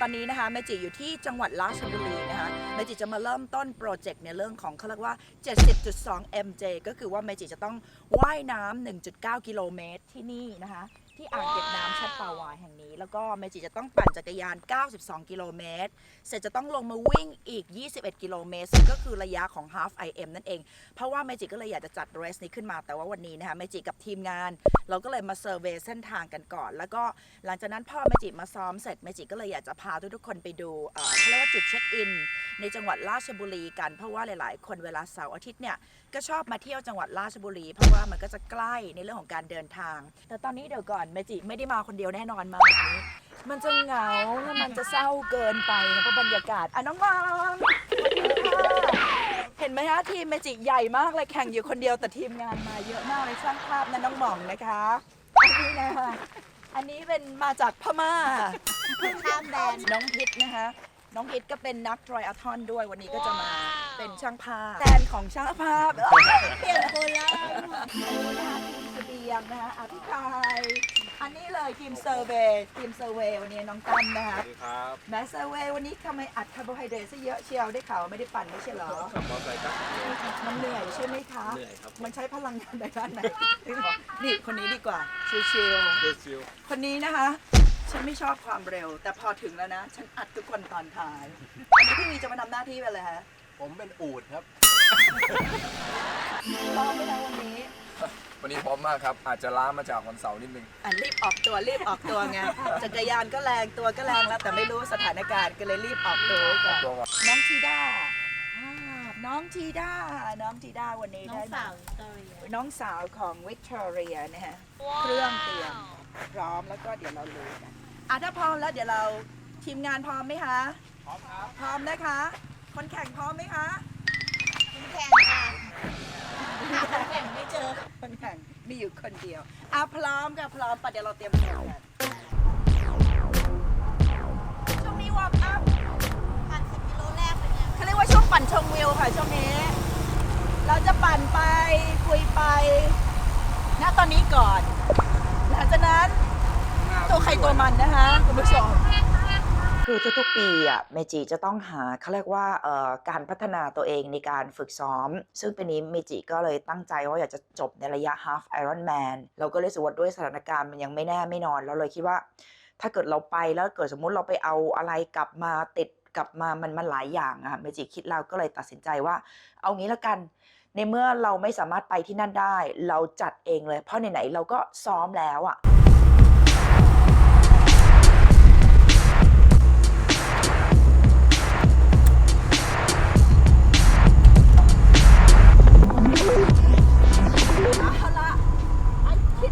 ตอนนี้นะคะเมจิอยู่ที่จังหวัดราชบุรีนะคะเมจิจะมาเริ่มต้นโปรเจกต์ในเรื่องของเขาเรียกว่า 70.2 MJ ก็คือว่าเมจิจะต้องว่ายน้ำ1.9 กิโลเมตรที่นี่นะคะ ที่อ่างเก็บน้ำชัดปาวายแห่งนี้ แล้วก็เมจิจะต้องปั่นจักรยาน 92 กิโลเมตร เสร็จจะต้องลงมาวิ่งอีก 21 กิโลเมตรซึ่งก็คือระยะของ Half IM นั่นเอง เพราะว่าเมจิก็เลยอยากจะจัดเรสนี้ขึ้นมา แต่ว่าวันนี้นะคะเมจิกับทีมงาน เราก็เลยมาเซอร์เวยเส้นทางกันก่อน แล้วก็หลังจากนั้นพ่อเมจิมาซ้อมเสร็จเมจิก็เลยอยากจะพาทุกๆคนไปดูเอ่อเขาเรียกว่าจุดเช็คอินในจังหวัดราชบุรีกัน เพราะว่าหลายๆ คนเวลาเสาร์อาทิตย์เนี่ยก็ชอบมาเที่ยวจังหวัดราชบุรี เพราะว่ามันก็จะใกล้ในเรื่องของการเดินทาง แต่ตอนนี้เดี๋ยวก่อนเมจิไม่ได้มาคนเดียวแน่นอนมาแบบนี้มันจะเหงาแล้วมันจะเศร้าเกินไปนะเพราะบรรยากาศอะน้องวางสวัสดีค่ะเห็นไหมฮะทีมเมจิใหญ่มากเลยแข่งอยู่คนเดียวแต่ทีมงานมาเยอะมากเลยช่างภาพนะน้องหม่องนะคะอันนี้นะคะอันนี้เป็นมาจากพม่าข้ามแดนน้องพิษนะคะน้องพิษก็เป็นนักทรอยอัลทอนด้วยวันนี้ก็จะมา เป็นช่างภาพแทนของช่างภาพเอ้ยเปลี่ยนคนแล้วอันนี้นะคะทีมเสบียงนะคะอภิไทยอันนี้เลยทีมเซอร์เวย์ทีมเซอร์เวย์วันนี้น้องตั้มนะคะ สวัสดีครับแม้เซอร์เวย์วันนี้ทำไมอัดคาร์โบไฮเดรตซะเยอะเชียวได้ข่าวว่าไม่ได้ปั่นไม่ใช่เหรอ ขับมอเตอร์ไซค์ครับ มันเหนื่อยใช่ไหมคะ เหนื่อยครับมันใช้พลังงานในด้านไหนนี่คนนี้ดีกว่าชิวเดซิลๆคนนี้นะคะ ฉันไม่ชอบความเร็ว แต่พอถึงแล้วนะ ฉันอัดทุกคนตอนท้ายวันนี้พี่วีจะมาทำหน้าที่เป็นอะไรฮะ ผมเป็นอูดครับ พร้อมไหมคะวันนี้ วันนี้พร้อมมากครับ อาจจะล้ามาจากวันเสาร์นิดนึง อะรีบออกตัวรีบออกตัวไง จักรยานก็แรงตัวก็แรงแล้วแต่ไม่รู้สถานการณ์ก็เลยรีบออกตัวไว้ก่อนตัวก่อน น้องทีด้าอ่าน้องทีด้าน้องทีด้าวันนี้น้องได้สาวมาสตอรี่น้องสาวของวิกตอเรียนะฮะ เครื่องเตรียมพร้อมแล้วก็เดี๋ยวเราลุยกันอะถ้าพร้อมแล้วเดี๋ยวเราทีมงานพร้อมไหมคะ พร้อมครับ พร้อมนะคะ คนแข่งพร้อมไหมคะคนแข่งค่ะหาคนแข่งไม่เจอ คนแข่งมีอยู่คนเดียวอะพร้อมค่ะพร้อมปะเดี๋ยวเราเตรียมตัวกันช่วงนี้วอร์มอัพปั่นสิบกิโลแรกเป็นไงเขาเรียกว่าช่วงปั่นชมวิวค่ะช่วงนี้ เราจะปั่นไปคุยไปณตอนนี้ก่อน หลังจากนั้นตัวใครตัวมันนะคะคุณผู้ชม คือทุกๆ ปีอะเมจิจะต้องหาเขาเรียกว่าเอ่อการพัฒนาตัวเองในการฝึกซ้อม ซึ่งปีนี้เมจิก็เลยตั้งใจว่าอยากจะจบในระยะ half Ironman เราก็เลยสว่าด้วยสถานการณ์มันยังไม่แน่ไม่นอน เราเลยคิดว่า ถ้าเกิดเราไปแล้วเกิดสมมุติเราไปเอาอะไรกลับมาติดกลับมามันมันหลายอย่างอะค่ะเมจิคิดเราก็เลยตัดสินใจว่า เอางี้ละกันในเมื่อเราไม่สามารถไปที่นั่นได้ เราจัดเองเลย เพราะไหนๆเราก็ซ้อมแล้วอะ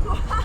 Oh,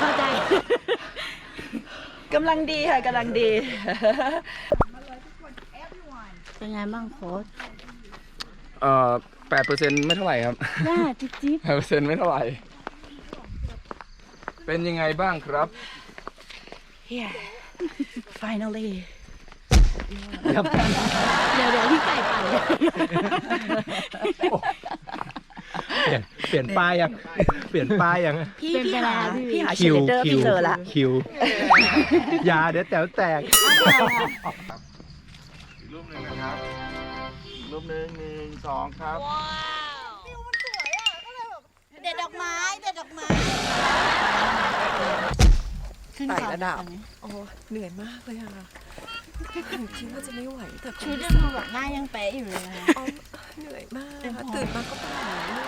เข้าใจกำลังดีค่ะกำลังดี เป็นไงบ้างโค้ชเอ่อแปดเปอร์เซ็นต์ไม่เท่าไหร่ครับน่าจิ๊บจิ๊บแปดเปอร์เซ็นต์ไม่เท่าไหร่ เป็นยังไงบ้างครับ yeah finally ครับเดี๋ยวเดี๋ยวพี่ไก่ปั่น เลยผเปลี่ยนเปลี่ยนป้ายยังเปลี่ยนป้ายยังพี่เป็นพี่ไปหาแล้วพี่พี่หาเชคิวลเดอร์คิพี่วเจอละคิวยาเดี๋ยวแต๋วแตก อีกรูปหนึ่งนะครับอีกรูปหนึ่งหนึ่งสองครับ เด็ดดอกไม้เด็ดดอกไม้ขึ้นไต่เขาระดับตอนนี้โอ้เหนื่อยมากเลยอะ คิดว่าจะไม่ไหวแต่ชุดยังดูแบบหน้ายังเป๊ะอยู่เลยนะเหนื่อยมากเต็มพอตื่นมาก็เป็นอย่างนี้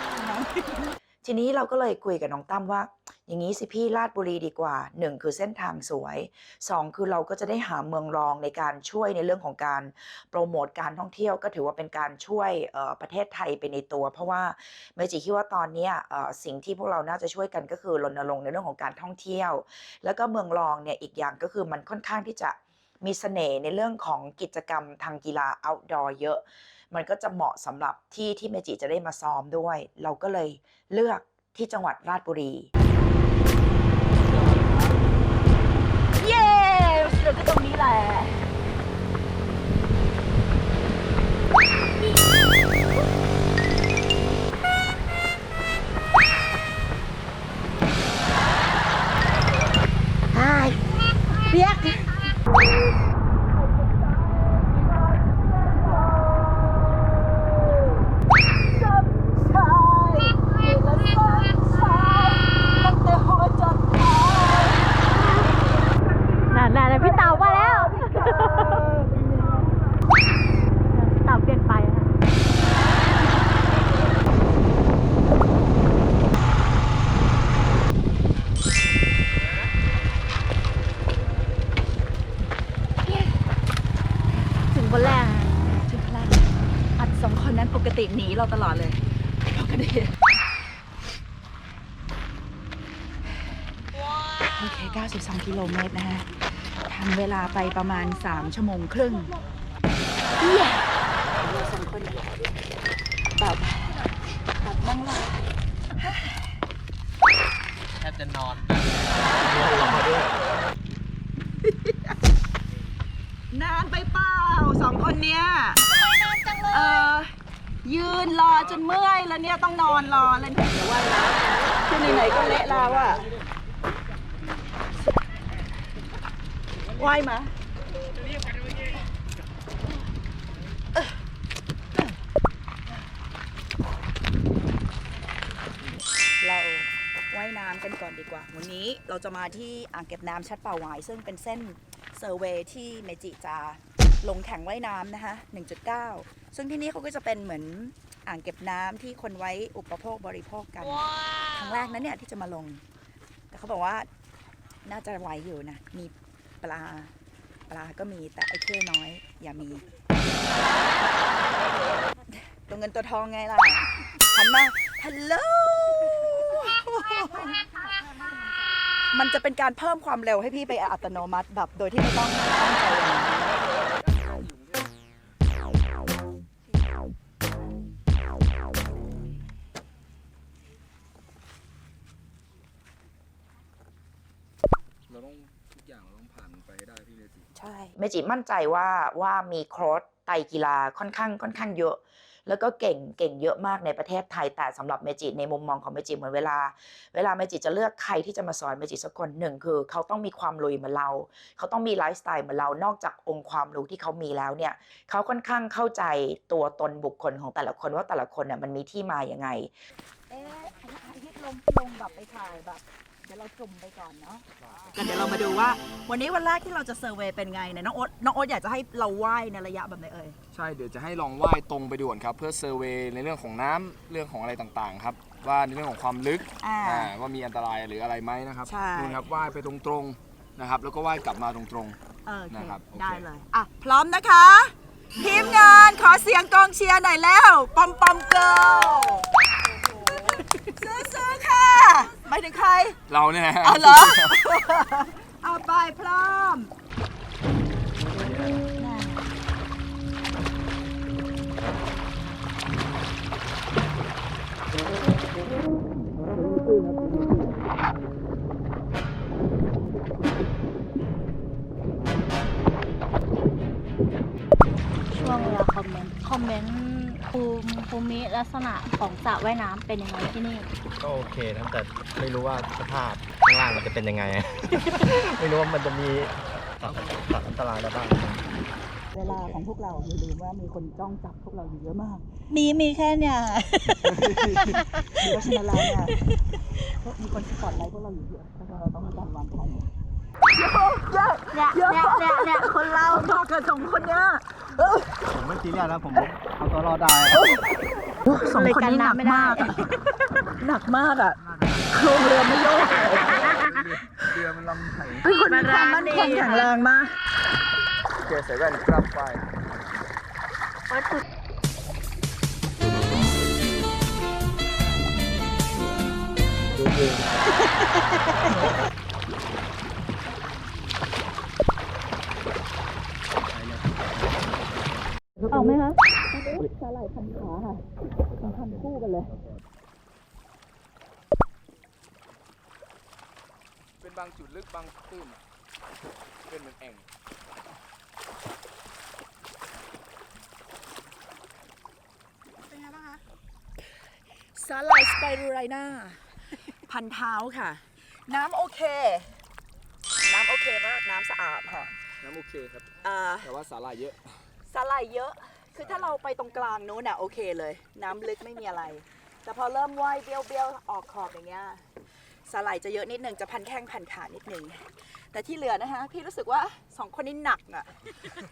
ทีนี้เราก็เลยคุยกับน้องตั้มว่า อย่างนี้สิพี่ลาดบุรีดีกว่าหนึ่งคือเส้นทางสวยสองคือเราก็จะได้หาเมืองรองในการช่วยในเรื่องของการโปรโมทการท่องเที่ยวก็ถือว่าเป็นการช่วยเอ่อประเทศไทยไปในตัว เพราะว่าเมจิคิดว่าตอนเนี้ยเอ่อสิ่งที่พวกเราน่าจะช่วยกันก็คือรณรงค์ในเรื่องของการท่องเที่ยว แล้วก็เมืองรองเนี่ยอีกอย่างก็คือมันค่อนข้างที่จะ มีเสน่ห์ในเรื่องของกิจกรรมทางกีฬา outdoor เยอะ มันก็จะเหมาะสำหรับที่ที่เมจิจะได้มาซ้อมด้วย เราก็เลยเลือกที่จังหวัดราชบุรี เย้เดี๋ยวก็ตรงนี้แหละ นนั้นปกติหนีเราตลอดเลยปกติโอเค 92 กิโลเมตรนะฮะทำเวลาไปประมาณ 3 ชั่วโมงครึ่งเย้เราสองคนแบบแบบนั่งรอแทบจะนอนนานไปเปล่าสองคนเนี้ย เออ ยืนรอจนเมื่อยแล้วเนี่ยต้องนอนรอแล้วเนี่ยเดี๋ยวว่ายน้ำคือไหนๆก็เละแล้วอะว่ายมาเราว่ายน้ำกันก่อนดีกว่า วันนี้เราจะมาที่อ่างเก็บน้ำชัดป่าหวาย ซึ่งเป็นเส้นเซอร์เวที่เมจิจะลงแข่งว่ายน้ำนะคะ1.9 ซึ่งที่นี่เขาก็จะเป็นเหมือนอ่างเก็บน้ำที่คนไว้อุปโภคบริโภคกัน ครั้งแรกนั้นเนี่ยที่จะมาลง แต่เขาบอกว่าน่าจะไหวอยู่นะ มีปลาปลาก็มีแต่ไอ้เท่น้อย อย่ามี ตัวเงินตัวทองไงล่ะหันมาฮัลโหลมันจะเป็นการเพิ่มความเร็วให้พี่ไปอัตโนมัติแบบโดยที่ไม่ต้องตั้งใจ อย่างเราต้องผ่านมันไปให้ได้พี่เมจิใช่เมจิมั่นใจว่าว่ามีโค้ชไตรกีฬาค่อนข้างค่อนข้างเยอะ แล้วก็เก่งเก่งเยอะมากในประเทศไทย แต่สำหรับเมจิในมุมมองของเมจิเหมือนเวลา เวลาเมจิจะเลือกใครที่จะมาสอนเมจิสักคนหนึ่งคือ เขาต้องมีความลุยเหมือนเรา เขาต้องมีไลฟ์สไตล์เหมือนเรานอกจากองค์ความรู้ที่เขามีแล้วเนี่ยเขาค่อนข้างเข้าใจตัวตนบุคคลของแต่ละคนว่าแต่ละคนเนี่ยมันมีที่มาอย่างไง เอ๊ะฮิตลงลงแบบไปถ่ายแบบเดี๋ยวเราจุ่มไปก่อนเนาะเดี๋ยวเรามาดูว่า วันนี้วันแรกที่เราจะเซอร์เวย์เป็นไงเนี่ยน้องโอ๊ตน้องโอ๊ตอยากจะให้เราว่ายในระยะแบบไหนเอ่ยใช่เดี๋ยวจะให้ลองว่ายตรงไปด่วนครับ เพื่อเซอร์เวย์ในเรื่องของน้ำเรื่องของอะไรต่างๆครับ ว่าในเรื่องของความลึกอ่า อ่าว่ามีอันตรายหรืออะไรไหมนะครับใช่ นู่นครับว่ายไปตรงๆนะครับ แล้วก็ว่ายกลับมาตรงเออโอเค นะครับโอเค ได้เลย อะ พร้อมนะคะ ทีมงานขอเสียงกองเชียร์หน่อยแล้ว ปอมปอมเกิล ซื้อๆค่ะหมายถึงใครๆเราเนี่ยนะฮะเอาเหรอ เอาไปพร้อม ช่วงเวลาคอมเมนต์ คอมเมนต์ ภูมิภูมิลักษณะของสระว่ายน้ำเป็นยังไงที่นี่ ก็โอเคนะแต่ไม่รู้ว่าสภาพข้างล่างมันจะเป็นยังไง ไม่รู้ว่ามันจะมีสัตว์สัตว์อันตรายอะไรบ้าง เวลาของพวกเราอย่าลืมว่ามีคนจ้องจับพวกเราอยู่เยอะมาก มีมีแค่เนี่ย เพราะฉะนั้นแล้วเนี่ยก็มีคนสปอตไลท์พวกเราอยู่เยอะเพราะฉะนั้นเราต้องมีการวางแผน เนี่ยเนี่ยเนี่ยเนี่ยคนเรามากันสองคนเนี่ยผมไม่ซีเรียสนะผมเอาตัวรอดได้สองคนนี้หนักมากหนักมากอะโครงเรือไม่โยกเรือมันลำไส้เป็นคนมีความมั่นคงแข็งแรงมากโอเคใส่แว่นกลับไปอ อกไหมคะสาหร่ายพันขาค่ะมันพันคู่กันเลย เป็นบางจุดลึกบางตื้นเป็นเหมือนแอ่งสาหร่ายสไปรูไรน่าพันเท้าค่ะ น้ำโอเค น้ำโอเคมาก น้ำสะอาดค่ะ น้ำโอเคครับอ่าแต่ว่าสาหร่ายเยอะสาหร่ายเยอะ คือถ้าเราไปตรงกลางนู้นน่ะโอเคเลย น้ำลึกไม่มีอะไร แต่พอเริ่มว่ายเบี้ยวเบี้ยวๆออกขอบอย่างเงี้ยสาหร่ายจะเยอะนิดนึงจะพันแข้งพันขานิดนึงแต่ที่เหลือนะคะพี่รู้สึกว่าสองคนนี้หนักอะ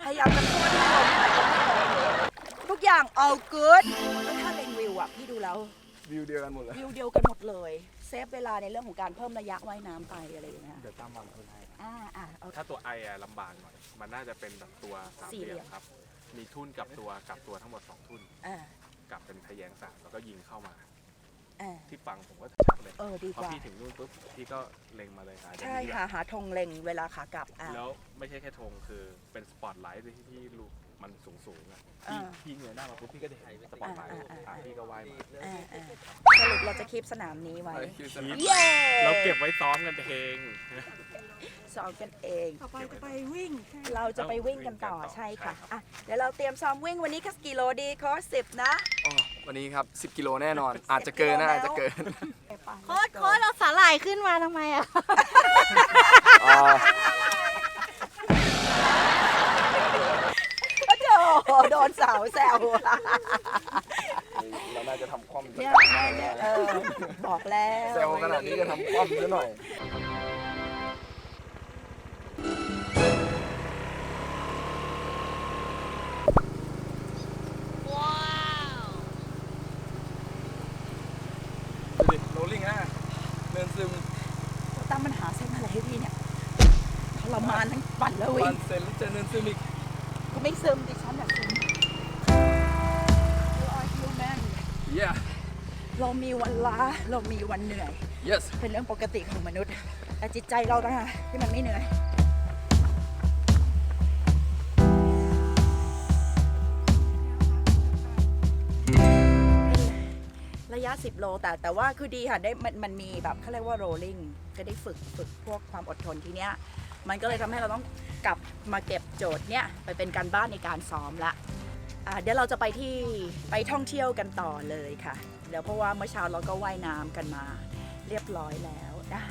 พยายามจะพูดให้ลงแต่ก็ไม่ลงทุกอย่าง all good แล้วถ้าเล็งวิวอะพี่ดูแล้ว วิวเดียวกันหมดเลย วิวเดียวกันหมดเลย เซฟเวลาในเรื่องของการเพิ่มระยะว่ายน้ำไปอะไรอย่างเงี้ยเดี๋ยวตามวางคนให้อ่าอ่าโอเค ถ้าตัวไออะลำบากหน่อย มันน่าจะเป็นแบบตัวสามสี่เหเหลี่ลี่ยยมมครับ มีทุ่นกับตัวกับตัวทั้งหมดสองทุ่นอ่ากับเป็นทะแยงสามแล้วก็ยิงเข้ามา อ่าที่ฟังผมก็ชัดเลยเออดีพกอว่า พี่ถึงนู่นปุ๊บพี่ก็เล็งมาเลยค่ะใช่ค่ะหาธงเล็งเวลาขากลับอ่า แล้วไม่ใช่แค่ธงคือเป็นสปอตไลท์ที่ที่ลูก มันสูงสูงๆอะพี่อ่า พี่เงยหน้ามาปุ๊บพี่ก็จะเห็นสปอตไลท์อ่าอ่าอ่าอะพี่ก็ว่ายมาอ่าอ่าสรุปเราจะคีปสนามนี้ไว้ เย้เราเก็บไว้ซ้อมกันเอง ซ้อมกันเอง ต่อไปจะไปวิ่งเราจะไปวิ่งกันต่อวิ่งกันต่อใช่ค่ะใช่ครับอะเดี๋ยวเราเตรียมซ้อมวิ่งวันนี้คัสกิโลดีคอร์สสิบนะ อ๋อวันนี้ครับ 10 กิโลแน่นอน อาจจะเกินนะอาจจะเกินโค้ดโค้ดเอาสาหร่ายขึ้นมาทำไมอะ อ่า โหโดนสาวแซวเราน่าจะทำคว่ำเนี่ยเนี่ยเนี่ยเออบอกแล้วแซวขนาดนี้จะทำคว่ำซะหน่อยดูดิโรลลิ่งอะเนินซึมตั้งปัญหาเส้นอะไรให้พี่เนี่ยทรมานทั้งปั่นแล้ววิ่วังนเซ็นแล้วเจอเนินซึมอีกก็ไม่ซึมดิ เรามีวันล้าเรามีวันเหนื่อย yes เป็นเรื่องปกติของมนุษย์ แต่จิตใจเราต่างหากที่มันไม่เหนื่อยระยะ 10 โลแต่แต่ว่าคือดีค่ะได้มันมันมีแบบเขาเรียกว่า rolling ก็ได้ฝึกฝึกพวกความอดทนทีเนี้ย มันก็เลยทำให้เราต้องกลับมาเก็บโจทย์เนี้ยไปเป็นการบ้านในการซ้อมละอะเดี๋ยวเราจะไปที่ไปท่องเที่ยวกันต่อเลยค่ะ เดี๋ยวเพราะว่าเมื่อเช้าเราก็ว่ายน้ำกันมา เรียบร้อยแล้วนะ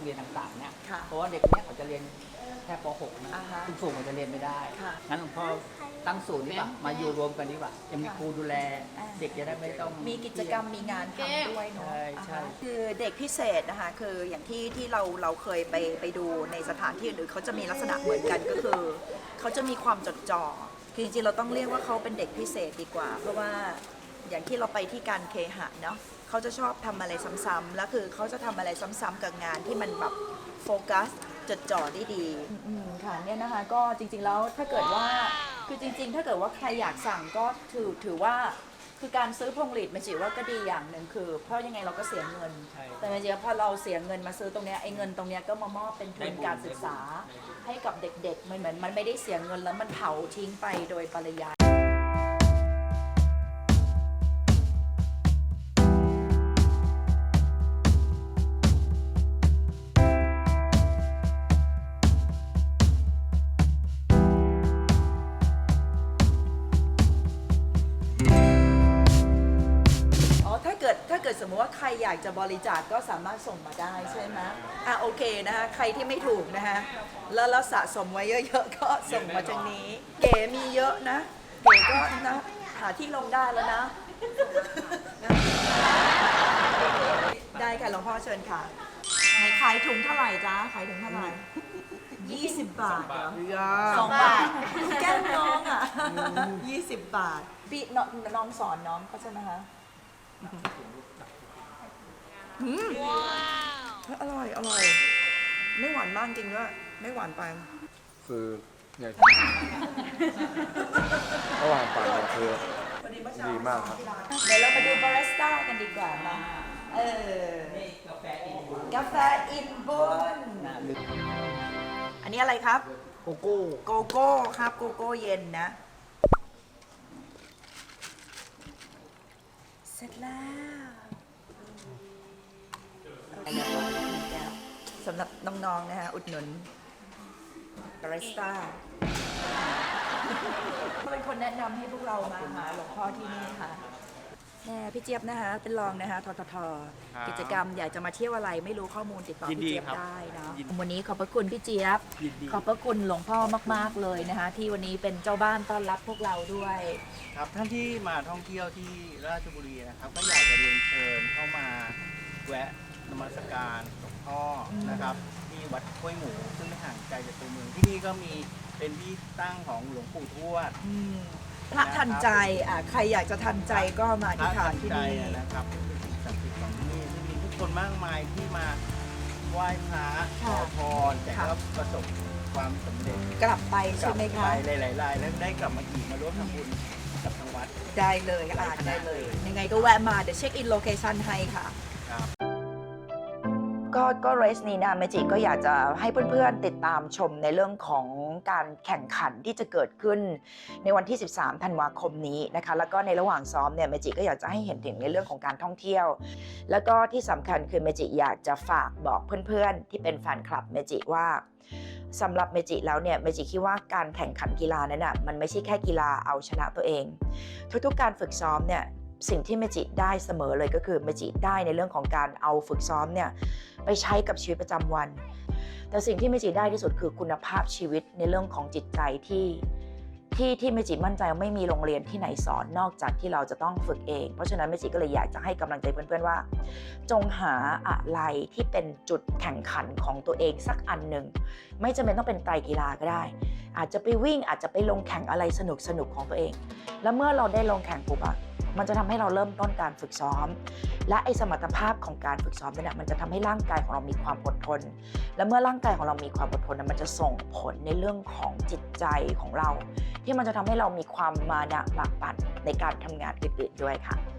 รงเรียนต่างๆเนี่ยค่ะเพราะว่าเด็กเนี้ยเขาจะเรียนแค่ป .6 นะอ่าฮะสูงๆมันจะเรียนไม่ได้ ค่ะงั้นหลวงพ่อตั้งศูนย์ดีกว่ามาอยู่รวมกันดีกว่าจะมีค่ะครูดูแล อ่า เด็กจะได้ไม่ต้อง มีกิจกรรมมีงานทำด้วยเนาะใช่ใช่ อ่าฮะคือเด็กพิเศษนะคะ คืออย่างที่ที่เราเราเคยไปไปดูในสถานที่อื่นๆเขาจะมีลักษณะเหมือนกันก็คือ เขาจะมีความจดจ่อคือจริงๆเราต้องเรียกว่าเขาเป็นเด็กพิเศษดีกว่า เพราะว่าอย่างที่เราไปที่การเคหะเนาะ เขาจะชอบทำอะไรซ้ำๆแล้วคือเขาจะทำอะไรซ้ำๆกับงานที่มันแบบโฟกัสจดจ่อได้ดี อืมค่ะเนี่ยนะคะก็จริงๆแล้วถ้าเกิดว่าคือจริง ๆ ถ้าเกิดว่าใครอยากสั่งก็ถือถือว่าคือการซื้อพวงหลีดเมจิว่าก็ดีอย่างหนึ่งคือ เพราะยังไงเราก็เสียเงิน ใช่แต่เมจิว่าพอเราเสียเงินมาซื้อตรงเนี้ยไอ้เงินตรงเนี้ยก็มามอบเป็นทุนการศึกษา ให้กับเด็กๆมันเหมือนมันไม่ได้เสียเงินแล้วมันเผาทิ้งไปโดยปริยาย อยากจะบริจาคก็สามารถส่งมาได้ใช่ไหมอะโอเคนะคะใครที่ไม่ถูกนะคะแล้วเราสะสมไว้เยอะๆก็ส่งมาทางนี้ เก๋มีเยอะนะเก๋ก็นะหาที่ลงได้แล้วนะ ได้ค่ะหลวงพ่อเชิญค่ะไหนขายถุงเท่าไหร่จ๊ะขายถุงเท่าไหร่ยี่สิบบาทเหรอ สองบาทแก้มน้องอะยี่สิบบาท พี่น้องน้องสอนน้องเขาใช่ไหมคะ อืมเฮ้ยอร่อย อร่อย ไม่หวานมากจริงด้วย ไม่หวานไป คือเนี่ยระหว่างปั่นเนี่ยคือ ดีมากครับ เดี๋ยวเรามาดูบาริสต้ากันดีกว่านะเออนี่กาแฟอินบุญกาแฟอินบุญอันนี้อะไรครับ โกโก้ โกโก้ครับโกโก้เย็นนะ เสร็จแล้ว สำหรับน้องๆนะฮะอุดหนุนบาริสต้าเป็นคนแนะนำให้พวกเรามาหาหลวงพ่อที่นี่ค่ะแน่พี่เจี๊ยบนะคะ เป็นรองนะคะทททครับกิจกรรมอยากจะมาเที่ยวอะไรไม่รู้ข้อมูลติดต่อยินพี่ดีเจี๊ยบครับได้เนาะยินดี วันนี้ขอบพระคุณพี่เจี๊ยบ ยินดีขอบพระคุณหลวงพ่อมาก ๆ เลยนะคะ ที่วันนี้เป็นเจ้าบ้านต้อนรับพวกเราด้วย ครับท่านที่มาท่องเที่ยวที่ราชบุรีนะครับ ก็อยากจะเรียนเชิญเข้ามาแวะนมัสการหลวง พ่อนะครับที่วัดห้วยหมูซึ่งไม่ห่างไกลจากตัวเมืองที่นี่ก็มีเป็นที่ตั้งของหลวงปู่ทวดพระทันใจอะใครอยากจะทันใจก็มาพระที่ฐาทันนที่ใจนี่ นะครับเป็นสิ่งศักดิ์สิทธิ์ของที่นี่ซึ่งมีผู้คนมากมายที่มาไหว้พระขอพรแต่ก็ประสบความสำเร็จกลับไปใช่ไหมกคะลับไปหลายๆรายแล้วได้กลับมาอีกมาร่วมทำบุญกับทางวัด ได้เลยอ่านได้เลย ยังไงก็แวะมาเดี๋ยวเช็คอินโลเคชันให้ค่ะครับ ก็ก็เรสนี้นะเมจิก็อยากจะให้เพื่อนๆติดตามชมในเรื่องของการแข่งขันที่จะเกิดขึ้นในวันที่ 13 ธันวาคมนี้นะคะแล้วก็ในระหว่างซ้อมเนี่ยเมจิก็อยากจะให้เห็นถึงในเรื่องของการท่องเที่ยว แล้วก็ที่สำคัญคือเมจิอยากจะฝากบอกเพื่อนๆ ที่เป็นแฟนคลับเมจิว่าสำหรับเมจิแล้วเนี่ยเมจิคิดว่าการแข่งขันกีฬานั้นน่ะมันไม่ใช่แค่กีฬาเอาชนะตัวเอง ทุกๆการฝึกซ้อมเนี่ย สิ่งที่เมจิได้เสมอเลยก็คือเมจิได้ในเรื่องของการเอาฝึกซ้อมเนี่ยไปใช้กับชีวิตประจำวัน แต่สิ่งที่เมจิได้ที่สุดคือคุณภาพชีวิตในเรื่องของจิตใจที่ที่ที่เมจิมั่นใจไม่มีโรงเรียนที่ไหนสอนนอกจากที่เราจะต้องฝึกเอง เพราะฉะนั้นเมจิก็เลยอยากจะให้กำลังใจเพื่อนๆว่า จงหาอะไรที่เป็นจุดแข่งขันของตัวเองสักอันหนึ่งไม่จำเป็นต้องเป็นไตรกีฬาก็ได้ อาจจะไปวิ่งอาจจะไปลงแข่งอะไรสนุกสนุกของตัวเอง แล้วเมื่อเราได้ลงแข่งปุ๊บอะ มันจะทำให้เราเริ่มต้นการฝึกซ้อม และไอสมรรถภาพของการฝึกซ้อมเนี่ยมันจะทำให้ร่างกายของเรามีความอดทน และเมื่อร่างกายของเรามีความอดทนน่มันจะส่งผลในเรื่องของจิตใจของเรา ที่มันจะทำให้เรามีความมานะหมักปั่นในการทำงานอื่นๆด้วยค่ะ